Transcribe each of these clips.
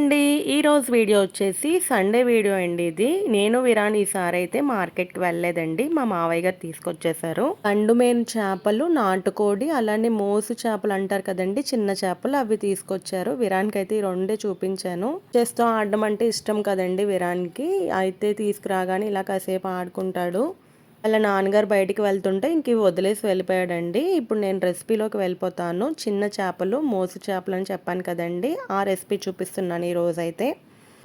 అండి ఈరోజు వీడియో వచ్చేసి సండే వీడియో అండి ఇది. నేను విరాన్ ఈసారి అయితే మార్కెట్కి వెళ్ళలేదండి. మా మావయ్య గారు తీసుకొచ్చేసారు. కండుమేన్ చేపలు నాటుకోడి అలానే మోసు చేపలు అంటారు కదండి చిన్న చేపలు అవి తీసుకొచ్చారు. విరాన్కి అయితే ఈ రెండే చూపించాను. చేస్తూ ఆడడం అంటే ఇష్టం కదండి విరాన్కి. అయితే తీసుకురాగానే ఇలా కాసేపు ఆడుకుంటాడు. అలా నాన్నగారు బయటికి వెళ్తుంటే ఇంక వదిలేసి వెళ్ళిపోయాడండి. ఇప్పుడు నేను రెసిపీలోకి వెళ్ళిపోతాను. చిన్న చేపలు మోసు చేపలు అని చెప్పాను కదండి. ఆ రెసిపీ చూపిస్తున్నాను ఈ రోజైతే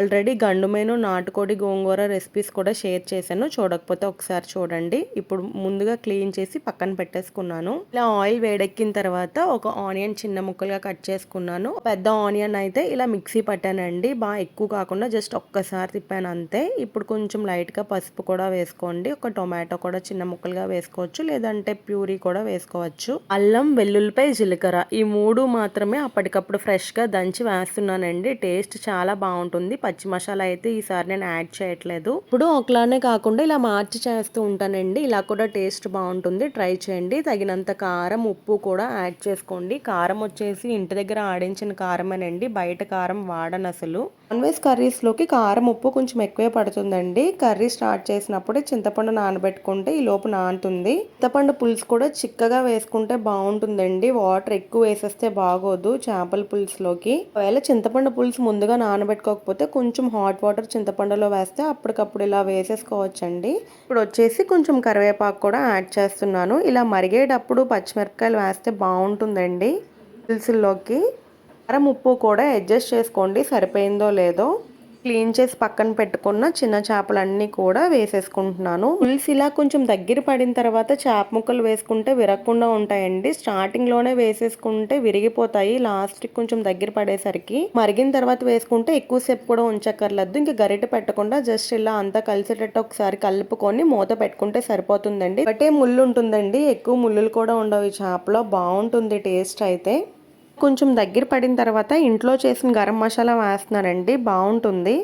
ఆల్రెడీ గండుమేను నాటుకోడి గోంగూర రెసిపీస్ కూడా షేర్ చేశాను. చూడకపోతే ఒకసారి చూడండి. ఇప్పుడు ముందుగా క్లీన్ చేసి పక్కన పెట్టేసుకున్నాను. ఇలా ఆయిల్ వేడెక్కిన తర్వాత ఒక ఆనియన్ చిన్న ముక్కలుగా కట్ చేసుకున్నాను. పెద్ద ఆనియన్ అయితే ఇలా మిక్సీ పట్టానండి. బాగా ఎక్కువ కాకుండా జస్ట్ ఒక్కసారి తిప్పాను అంతే. ఇప్పుడు కొంచెం లైట్గా పసుపు కూడా వేసుకోండి. ఒక టొమాటో కూడా చిన్న ముక్కలుగా వేసుకోవచ్చు. లేదంటే ప్యూరీ కూడా వేసుకోవచ్చు. అల్లం వెల్లుల్లిపై జీలకర్ర ఈ మూడు మాత్రమే అప్పటికప్పుడు ఫ్రెష్గా దంచి వేస్తున్నానండి. టేస్ట్ చాలా బాగుంటుంది. పచ్చి మసాలా అయితే ఈసారి నేను యాడ్ చేయట్లేదు. ఇప్పుడు ఒకలానే కాకుండా ఇలా మార్చి చేస్తూ ఉంటానండి. ఇలా కూడా టేస్ట్ బాగుంటుంది. ట్రై చేయండి. తగినంత కారం ఉప్పు కూడా యాడ్ చేసుకోండి. కారం వచ్చేసి ఇంటి దగ్గర ఆడించిన కారమేనండి. బయట కారం వాడను అసలు. నాన్ వెజ్ కర్రీస్లోకి కారం ఉప్పు కొంచెం ఎక్కువే పడుతుందండి. కర్రీ స్టార్ట్ చేసినప్పుడే చింతపండు నానబెట్టుకుంటే ఈ లోపు నానుతుంది. చింతపండు పులుసు కూడా చిక్కగా వేసుకుంటే బాగుంటుందండి. వాటర్ ఎక్కువ వేసేస్తే బాగోదు చేపల పులుసులోకి. ఒకవేళ చింతపండు పులుసు ముందుగా నానబెట్టుకోకపోతే కొంచెం హాట్ వాటర్ చింతపండులో వేస్తే అప్పటికప్పుడు ఇలా వేసేసుకోవచ్చండి. ఇప్పుడు వచ్చేసి కొంచెం కరివేపాకు కూడా యాడ్ చేస్తున్నాను. ఇలా మరిగేటప్పుడు పచ్చిమిరపకాయలు వేస్తే బాగుంటుందండి. పులుసుల్లోకి కారం ఉప్పు కూడా అడ్జస్ట్ చేసుకోండి. సరిపోయిందో లేదో. క్లీన్ చేసి పక్కన పెట్టుకున్న చిన్న చేపలన్నీ కూడా వేసేసుకుంటున్నాను. పులుసు ఇలా కొంచెం దగ్గర పడిన తర్వాత చేప ముక్కలు వేసుకుంటే విరగకుండా ఉంటాయండి. స్టార్టింగ్లోనే వేసేసుకుంటే విరిగిపోతాయి. లాస్ట్ కొంచెం దగ్గర పడేసరికి మరిగిన తర్వాత వేసుకుంటే ఎక్కువసేపు కూడా ఉంచక్కర్లేదు. ఇంకా గరిట పెట్టకుండా జస్ట్ ఇలా అంతా కలిసేటట్టు ఒకసారి కలుపుకొని మూత పెట్టుకుంటే సరిపోతుందండి. బట్టే ముళ్ళు ఉంటుందండి. ఎక్కువ ముళ్ళులు కూడా ఉండవు ఈ చేపలో. బాగుంటుంది టేస్ట్ అయితే. కొంచెం దగ్గర పడిన తర్వాత ఇంట్లో చేసిన గరం మసాలా వేస్తున్నానండి బాగుంటుంది.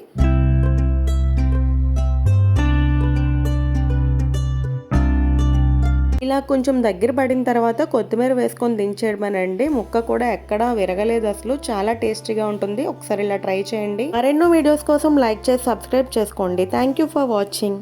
ఇలా కొంచెం దగ్గర పడిన తర్వాత కొత్తిమీర వేసుకొని దించేయడమేనండి ముక్క కూడా ఎక్కడా విరగలేదు అసలు. చాలా టేస్టీగా ఉంటుంది. ఒకసారి ఇలా ట్రై చేయండి. మరెన్నో వీడియోస్ కోసం లైక్ చేసి సబ్స్క్రైబ్ చేసుకోండి. Thank you for watching